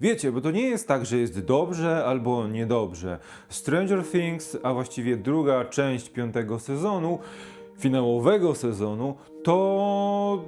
Wiecie, bo to nie jest tak, że jest dobrze albo niedobrze. Stranger Things, a właściwie druga część piątego sezonu, finałowego sezonu, to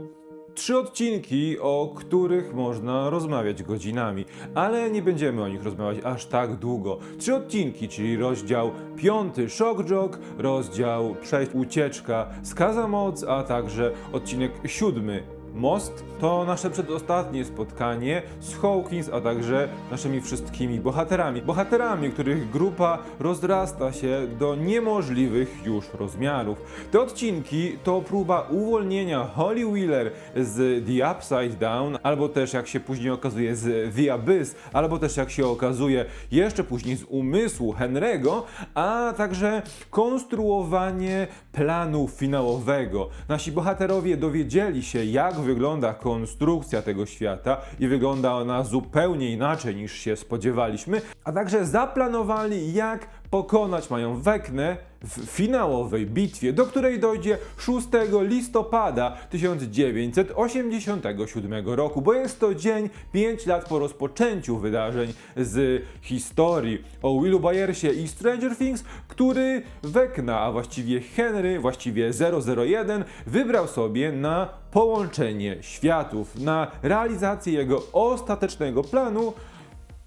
trzy odcinki, o których można rozmawiać godzinami, ale nie będziemy o nich rozmawiać aż tak długo. Trzy odcinki, czyli rozdział piąty Shock Jock, rozdział sześć Ucieczka Skaza Moc, a także odcinek siódmy Most to nasze przedostatnie spotkanie z Hawkins, a także naszymi wszystkimi bohaterami. Bohaterami, których grupa rozrasta się do niemożliwych już rozmiarów. Te odcinki to próba uwolnienia Holly Wheeler z The Upside Down, albo też jak się później okazuje z The Abyss, albo też jak się okazuje jeszcze później z umysłu Henry'ego, a także konstruowanie planu finałowego. Nasi bohaterowie dowiedzieli się, jak wygląda konstrukcja tego świata i wygląda ona zupełnie inaczej niż się spodziewaliśmy, a także zaplanowali, jak pokonać mają Weknę w finałowej bitwie, do której dojdzie 6 listopada 1987 roku, bo jest to dzień 5 lat po rozpoczęciu wydarzeń z historii o Willu Byersie i Stranger Things, który Wekna, a właściwie Henry, właściwie 001, wybrał sobie na połączenie światów, na realizację jego ostatecznego planu,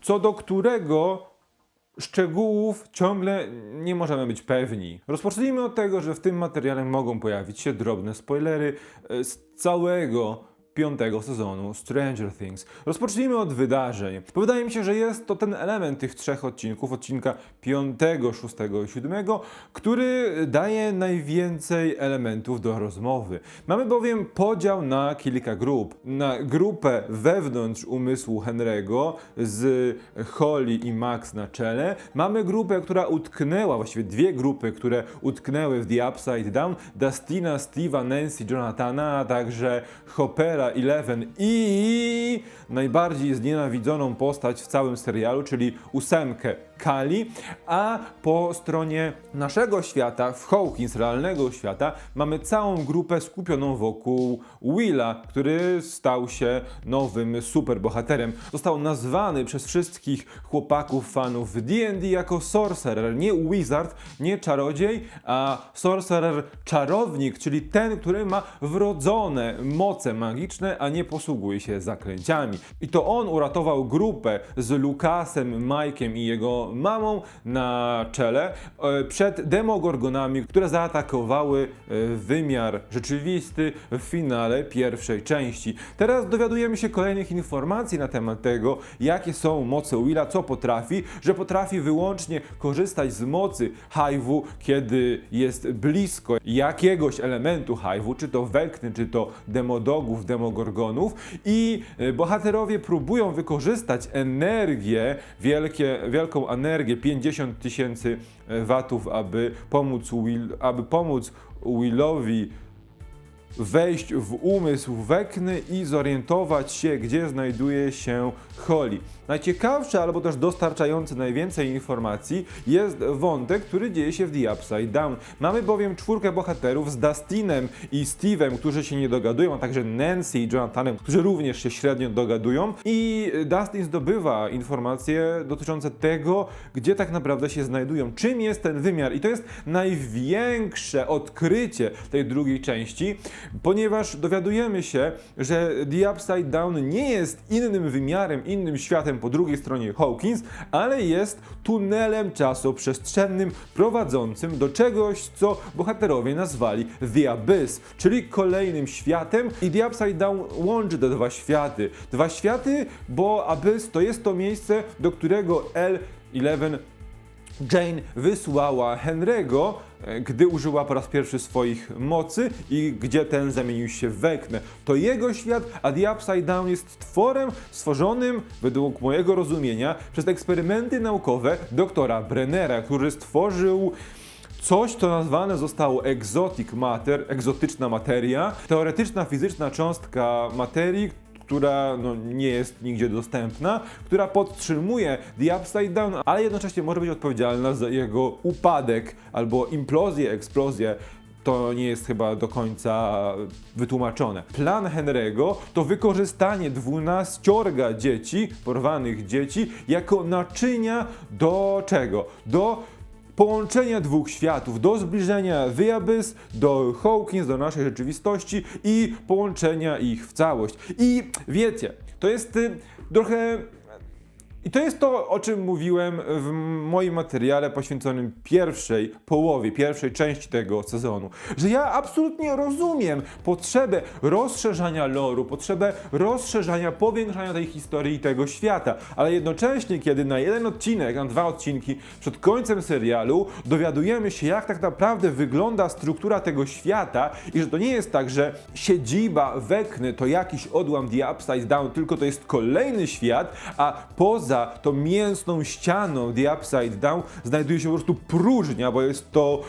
co do którego szczegółów ciągle nie możemy być pewni. Rozpocznijmy od tego, że w tym materiale mogą pojawić się drobne spoilery e, z całego piątego sezonu Stranger Things. Rozpocznijmy od wydarzeń. Bo Wydaje mi się, że jest to ten element tych trzech odcinków, odcinka piątego, szóstego i siódmego, który daje najwięcej elementów do rozmowy. Mamy bowiem podział na kilka grup. Na grupę wewnątrz umysłu Henry'ego z Holly i Max na czele. Mamy grupę, która utknęła, właściwie dwie grupy, które utknęły w The Upside Down. Dustina, Steve'a, Nancy, Jonathana, a także Hoppera, Eleven i najbardziej znienawidzoną postać w całym serialu, czyli ósemkę Kali, a po stronie naszego świata, w Hawkins, realnego świata, mamy całą grupę skupioną wokół Willa, który stał się nowym superbohaterem. Został nazwany przez wszystkich chłopaków, fanów D&D jako Sorcerer, nie Wizard, nie czarodziej, a Sorcerer czarownik, czyli ten, który ma wrodzone moce magiczne, a nie posługuje się zaklęciami. I to on uratował grupę z Lukasem, Mike'iem i jego mamą na czele e, przed demogorgonami, które zaatakowały e, wymiar rzeczywisty w finale pierwszej części. Teraz dowiadujemy się kolejnych informacji na temat tego, jakie są moce Willa, co potrafi, że potrafi wyłącznie korzystać z mocy Hive'u, kiedy jest blisko jakiegoś elementu Hive'u, czy to Wekny, czy to demodogów, demogorgonów i e, bohaterowie próbują wykorzystać energię, wielkie, wielką energię, 50 tysięcy e, watów, aby pomóc, Will, aby pomóc Willowi wejść w umysł Wekny i zorientować się, gdzie znajduje się Holly. Najciekawszy, albo też dostarczający najwięcej informacji jest wątek, który dzieje się w The Upside Down. Mamy bowiem czwórkę bohaterów z Dustinem i Steve'em, którzy się nie dogadują, a także Nancy i Jonathanem, którzy również się średnio dogadują i Dustin zdobywa informacje dotyczące tego, gdzie tak naprawdę się znajdują, czym jest ten wymiar i to jest największe odkrycie tej drugiej części, ponieważ dowiadujemy się, że The Upside Down nie jest innym wymiarem, innym światem po drugiej stronie Hawkins, ale jest tunelem czasoprzestrzennym prowadzącym do czegoś, co bohaterowie nazwali The Abyss, czyli kolejnym światem i The Upside Down łączy te dwa światy. Dwa światy, bo Abyss to jest to miejsce, do którego L11 Jane wysłała Henry'ego, gdy użyła po raz pierwszy swoich mocy i gdzie ten zamienił się w. To jego świat, a The Upside Down jest tworem stworzonym, według mojego rozumienia, przez eksperymenty naukowe doktora Brennera, który stworzył coś, co nazwane zostało exotic matter, egzotyczna materia, teoretyczna fizyczna cząstka materii, która no, nie jest nigdzie dostępna, która podtrzymuje The Upside Down, ale jednocześnie może być odpowiedzialna za jego upadek albo implozję, eksplozję to nie jest chyba do końca wytłumaczone. Plan Henry'ego to wykorzystanie 12 dzieci, porwanych dzieci, jako naczynia do czego? Do połączenia dwóch światów, do zbliżenia The Abyss do Hawkins, do naszej rzeczywistości i połączenia ich w całość. I wiecie, to jest y, trochę i to jest to, o czym mówiłem w moim materiale poświęconym pierwszej połowie, pierwszej części tego sezonu. Że ja absolutnie rozumiem potrzebę rozszerzania loru, potrzebę rozszerzania, powiększania tej historii i tego świata, ale jednocześnie, kiedy na jeden odcinek, na dwa odcinki przed końcem serialu dowiadujemy się, jak tak naprawdę wygląda struktura tego świata i że to nie jest tak, że siedziba Wekny to jakiś odłam The Upside Down, tylko to jest kolejny świat, a poza tą mięsną ścianą The Upside Down znajduje się po prostu próżnia, bo jest to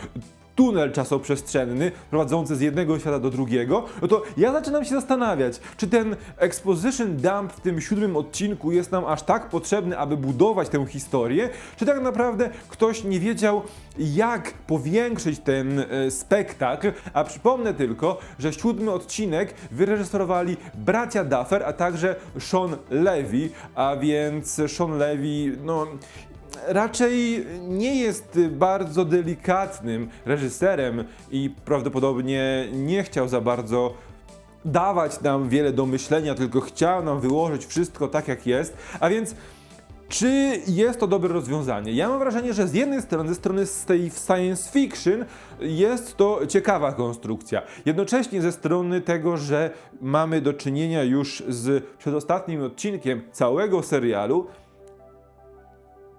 tunel czasoprzestrzenny prowadzący z jednego świata do drugiego, no to ja zaczynam się zastanawiać, czy ten exposition dump w tym siódmym odcinku jest nam aż tak potrzebny, aby budować tę historię, czy tak naprawdę ktoś nie wiedział, jak powiększyć ten e, spektakl, a przypomnę tylko, że siódmy odcinek wyreżyserowali bracia Duffer, a także Sean Levy, a więc Sean Levy, no raczej nie jest bardzo delikatnym reżyserem i prawdopodobnie nie chciał za bardzo dawać nam wiele do myślenia, tylko chciał nam wyłożyć wszystko tak jak jest, a więc czy jest to dobre rozwiązanie? Ja mam wrażenie, że z jednej strony, ze strony z tej science fiction jest to ciekawa konstrukcja. Jednocześnie ze strony tego, że mamy do czynienia już z przedostatnim odcinkiem całego serialu,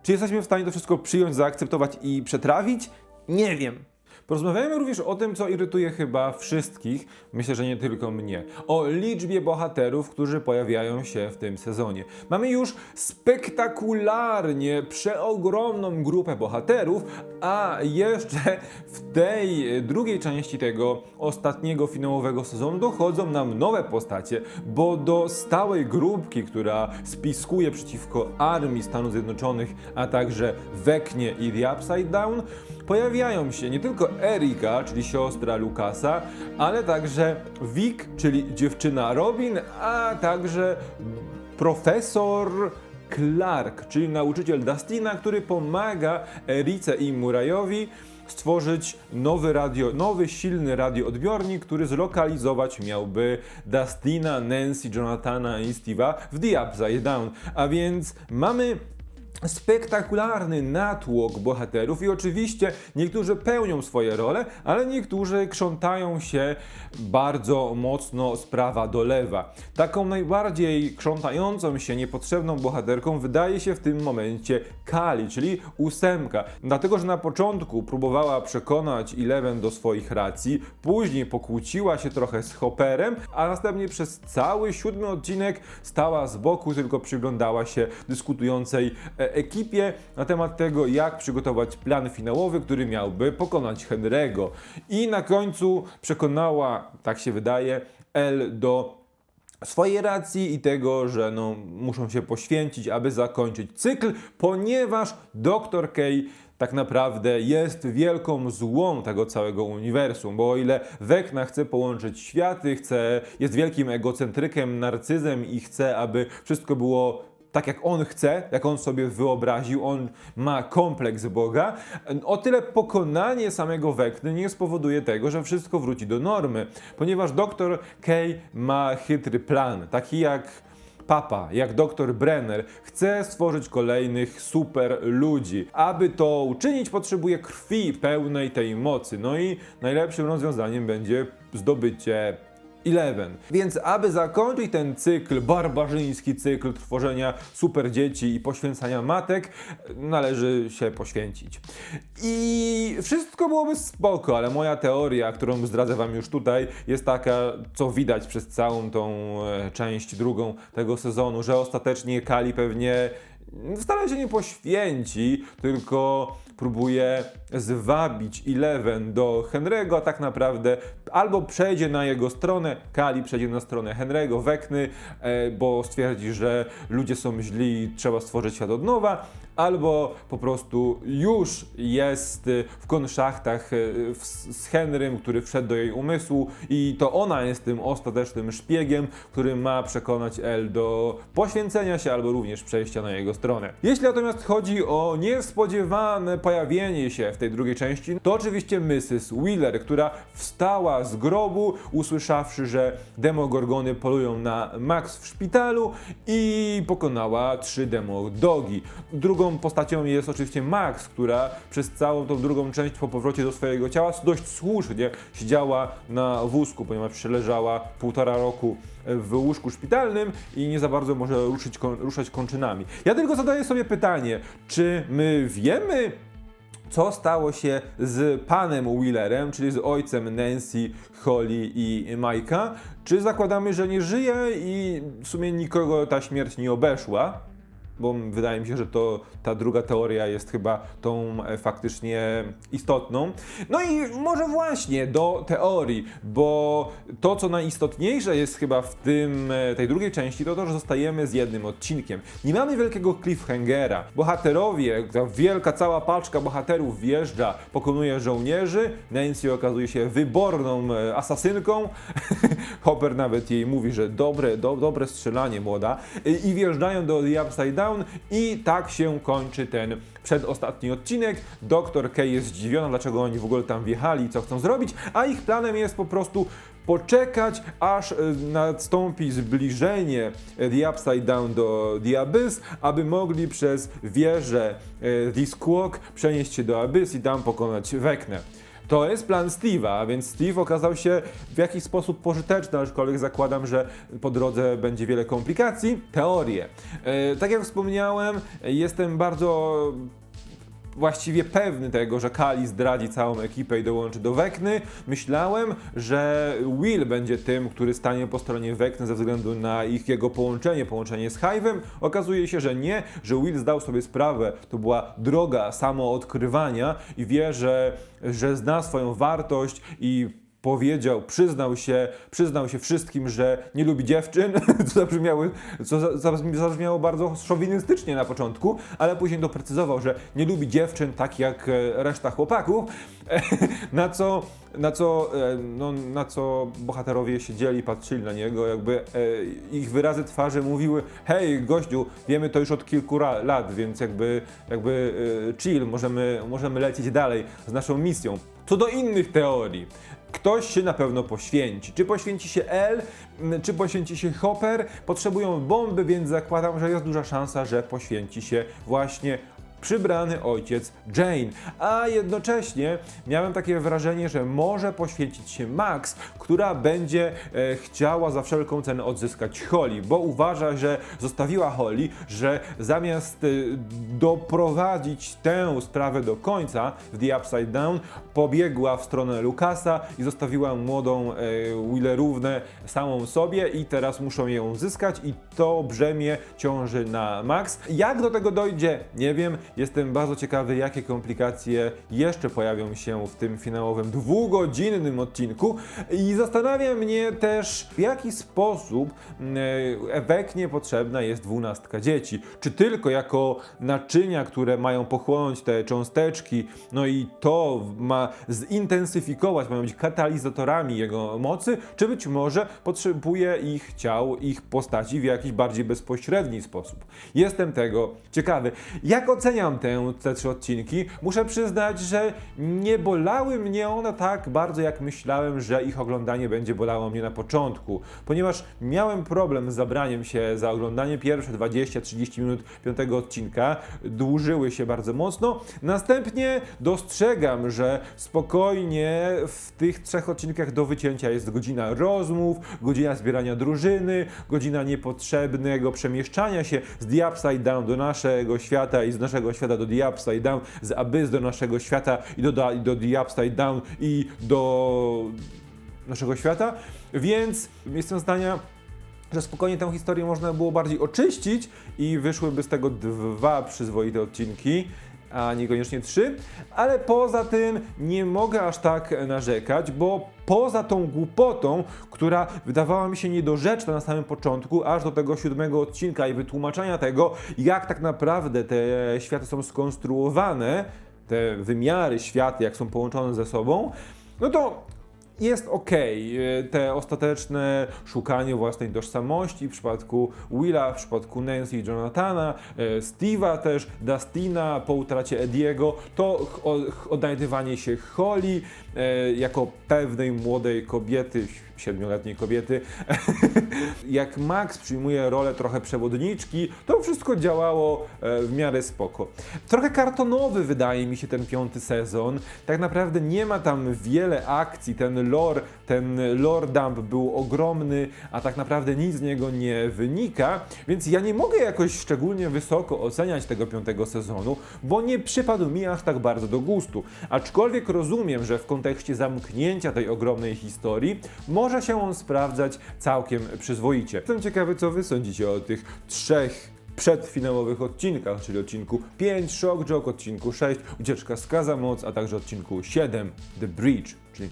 czy jesteśmy w stanie to wszystko przyjąć, zaakceptować i przetrawić? Nie wiem. Porozmawiajmy również o tym, co irytuje chyba wszystkich, myślę, że nie tylko mnie, o liczbie bohaterów, którzy pojawiają się w tym sezonie. Mamy już spektakularnie przeogromną grupę bohaterów, a jeszcze w tej drugiej części tego ostatniego finałowego sezonu dochodzą nam nowe postacie, bo do stałej grupki, która spiskuje przeciwko armii Stanów Zjednoczonych, a także Weknie i The Upside Down, pojawiają się nie tylko Erika, czyli siostra Lukasa, ale także Vic, czyli dziewczyna Robin, a także profesor Clark, czyli nauczyciel Dustina, który pomaga Erice i Murajowi stworzyć nowy, radio, nowy silny radioodbiornik, który zlokalizować miałby Dustina, Nancy, Jonathana i Steve'a w The Upside Down. A więc mamy spektakularny natłok bohaterów i oczywiście niektórzy pełnią swoje role, ale niektórzy krzątają się bardzo mocno z prawa do lewa. Taką najbardziej krzątającą się niepotrzebną bohaterką wydaje się w tym momencie Kali, czyli ósemka. Dlatego, że na początku próbowała przekonać Eleven do swoich racji, później pokłóciła się trochę z Hopperem, a następnie przez cały siódmy odcinek stała z boku, tylko przyglądała się dyskutującej e, ekipie na temat tego, jak przygotować plan finałowy, który miałby pokonać Henry'ego. I na końcu przekonała, tak się wydaje, El do swojej racji i tego, że no, muszą się poświęcić, aby zakończyć cykl, ponieważ Dr. K tak naprawdę jest wielką złą tego całego uniwersum, bo o ile Wekna chce połączyć światy, chce, jest wielkim egocentrykiem, narcyzem i chce, aby wszystko było tak jak on chce, jak on sobie wyobraził, on ma kompleks Boga, o tyle pokonanie samego Wekny nie spowoduje tego, że wszystko wróci do normy, ponieważ doktor Kay ma chytry plan, taki jak Papa, jak dr Brenner, chce stworzyć kolejnych super ludzi. Aby to uczynić, potrzebuje krwi pełnej tej mocy. No i najlepszym rozwiązaniem będzie zdobycie Eleven. Więc aby zakończyć ten cykl, barbarzyński cykl tworzenia super dzieci i poświęcania matek, należy się poświęcić. I wszystko byłoby spoko, ale moja teoria, którą zdradzę wam już tutaj, jest taka, co widać przez całą tą e, część drugą tego sezonu, że ostatecznie Kali pewnie wcale się nie poświęci, tylko próbuje zwabić Eleven do Henry'ego, a tak naprawdę albo przejdzie na jego stronę, Kali przejdzie na stronę Henry'ego, Wekny, e, bo stwierdzi, że ludzie są źli i trzeba stworzyć świat od nowa, albo po prostu już jest y, w konszachtach w- z Henrym, który wszedł do jej umysłu i to ona jest tym ostatecznym szpiegiem, który ma przekonać El do poświęcenia się albo również przejścia na jego stronę. Jeśli natomiast chodzi o niespodziewane pojawienie się w tej drugiej części, to oczywiście Mrs. Wheeler, która wstała z grobu, usłyszawszy, że demogorgony polują na Max w szpitalu i pokonała trzy demodogi. Drugą postacią jest oczywiście Max, która przez całą tą drugą część po powrocie do swojego ciała dość słusznie siedziała na wózku, ponieważ przeleżała półtora roku w łóżku szpitalnym i nie za bardzo może ruszyć, ruszać kończynami. Ja tylko zadaję sobie pytanie, czy my wiemy, co stało się z panem Wheelerem, czyli z ojcem Nancy, Holly i Majka? Czy zakładamy, że nie żyje i w sumie nikogo ta śmierć nie obeszła? Bo wydaje mi się, że to ta druga teoria jest chyba tą e, faktycznie istotną. No i może właśnie do teorii, bo to, co najistotniejsze jest chyba w tym, e, tej drugiej części, to to, że zostajemy z jednym odcinkiem. Nie mamy wielkiego cliffhangera. Bohaterowie, ta wielka cała paczka bohaterów wjeżdża, pokonuje żołnierzy. Nancy okazuje się wyborną e, asasynką. Hopper nawet jej mówi, że dobre, do, dobre strzelanie młoda. I, wjeżdżają do The Upside Down i tak się kończy ten przedostatni odcinek. Doktor K jest zdziwiona, dlaczego oni w ogóle tam wjechali, co chcą zrobić, a ich planem jest po prostu poczekać, aż e, nastąpi zbliżenie The Upside Down do The Abyss, aby mogli przez wieżę The Squawk przenieść się do Abyss i tam pokonać Weknę. To jest plan Steve'a, więc Steve okazał się w jakiś sposób pożyteczny, aczkolwiek zakładam, że po drodze będzie wiele komplikacji. Teorie. E, tak jak wspomniałem, jestem bardzo właściwie pewny tego, że Kali zdradzi całą ekipę i dołączy do Wekny. Myślałem, że Will będzie tym, który stanie po stronie Wekny ze względu na ich jego połączenie, połączenie z Hive'em. Okazuje się, że nie, że Will zdał sobie sprawę, to była droga samoodkrywania i wie, że, że zna swoją wartość i powiedział, przyznał się, przyznał się wszystkim, że nie lubi dziewczyn, co zabrzmiało, co za- za- zabrzmiało bardzo szowinistycznie na początku, ale później doprecyzował, że nie lubi dziewczyn tak jak e, reszta chłopaków, na co, na co, e, no, na co bohaterowie siedzieli, patrzyli na niego, jakby e, ich wyrazy twarzy mówiły, hej gościu, wiemy to już od kilku lat, więc jakby, jakby chill, możemy, możemy lecieć dalej z naszą misją. Co do innych teorii, ktoś się na pewno poświęci. Czy poświęci się m, czy poświęci się Hopper? Potrzebują bomby, więc zakładam, że jest duża szansa, że poświęci się właśnie przybrany ojciec Jane. A jednocześnie miałem takie wrażenie, że może poświęcić się Max, która będzie e, chciała za wszelką cenę odzyskać Holly, bo uważa, że zostawiła Holly, że zamiast e, doprowadzić tę sprawę do końca w The Upside Down, pobiegła w stronę Lukasa i zostawiła młodą e, samą sobie i teraz muszą ją zyskać i to brzemię ciąży na Max. Jak do tego dojdzie, nie wiem. Jestem bardzo ciekawy, jakie komplikacje jeszcze pojawią się w tym finałowym dwugodzinnym odcinku i zastanawia mnie też, w jaki sposób e, Eweknie potrzebna jest dwunastka dzieci. Czy tylko jako naczynia, które mają pochłonąć te cząsteczki, no i to ma zintensyfikować, mają być katalizatorami jego mocy, czy być może potrzebuje ich ciał, ich postaci w jakiś bardziej bezpośredni sposób. Jestem tego ciekawy. Jak oceniam te trzy odcinki? Muszę przyznać, że nie bolały mnie one tak bardzo, jak myślałem, że ich oglądanie będzie bolało mnie na początku, ponieważ miałem problem z zabraniem się za oglądanie pierwsze 20-30 minut piątego odcinka, dłużyły się bardzo mocno. Następnie dostrzegam, że spokojnie w tych trzech odcinkach do wycięcia jest godzina rozmów, godzina zbierania drużyny, godzina niepotrzebnego przemieszczania się z The Upside Down do naszego świata i z naszego świata do The Upside Down, z Abyss do naszego świata i do, do, do The Upside Down i do naszego świata, więc jestem zdania, że spokojnie tę historię można było bardziej oczyścić i wyszłyby z tego dwa przyzwoite odcinki. A niekoniecznie 3, ale poza tym nie mogę aż tak narzekać, bo poza tą głupotą, która wydawała mi się niedorzeczna na samym początku, aż do tego siódmego odcinka i wytłumaczenia tego, jak tak naprawdę te światy są skonstruowane, te wymiary światy, jak są połączone ze sobą, no to jest ok. Te ostateczne szukanie własnej tożsamości w przypadku Willa, w przypadku Nancy i Jonathana, e, Steve'a też, Dustina po utracie Ediego, to odnajdywanie się Holly e, jako pewnej młodej kobiety, siedmioletniej kobiety. Jak Max przyjmuje rolę trochę przewodniczki, to wszystko działało e, w miarę spoko. Trochę kartonowy wydaje mi się ten piąty sezon. Tak naprawdę nie ma tam wiele akcji. Ten lore, ten lore dump był ogromny, a tak naprawdę nic z niego nie wynika, więc ja nie mogę jakoś szczególnie wysoko oceniać tego piątego sezonu, bo nie przypadł mi aż tak bardzo do gustu. Aczkolwiek rozumiem, że w kontekście zamknięcia tej ogromnej historii może się on sprawdzać całkiem przyzwoicie. Jestem ciekawy, co wy sądzicie o tych trzech przedfinałowych odcinkach, czyli odcinku 5 Shock Joke, odcinku 6 Ucieczka z Kazamoc, a także odcinku 7 The Bridge, czyli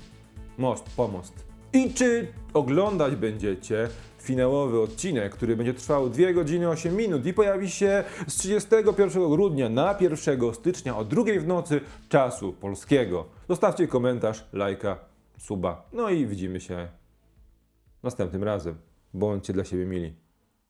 most, pomost. I czy oglądać będziecie finałowy odcinek, który będzie trwał 2 godziny 8 minut i pojawi się z 31 grudnia na 1 stycznia o 2 w nocy czasu polskiego. Zostawcie komentarz, lajka, suba. No i widzimy się następnym razem. Bądźcie dla siebie mili.